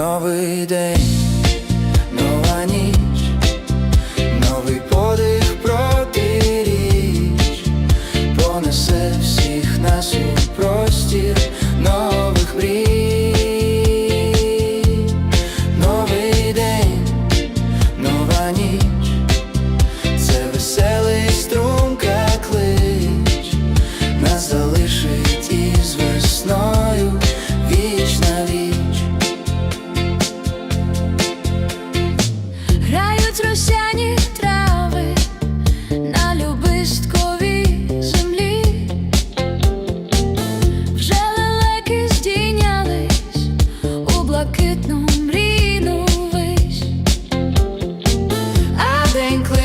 Новий день, нова ніч,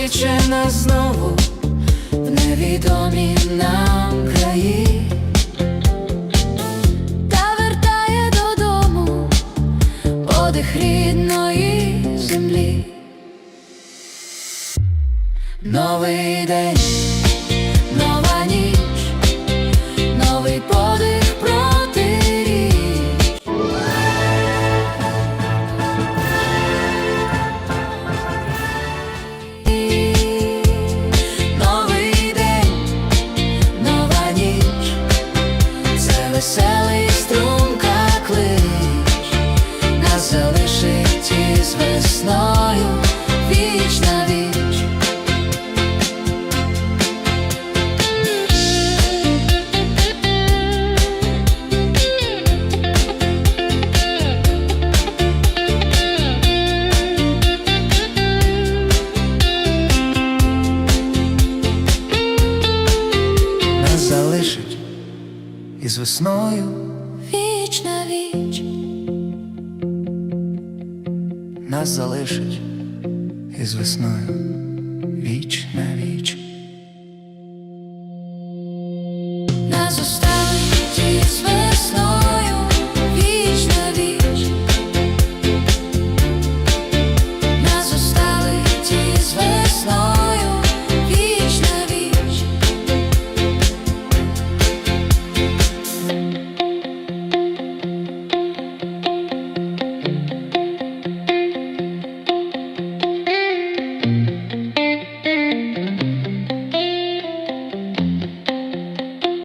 кличе нас знову в невідомі нам краї. та вертає додому подих рідної землі. Новий день, весною віч на віч. Нас залишить із весною. Віч на віч, нас залишить. Із весною віч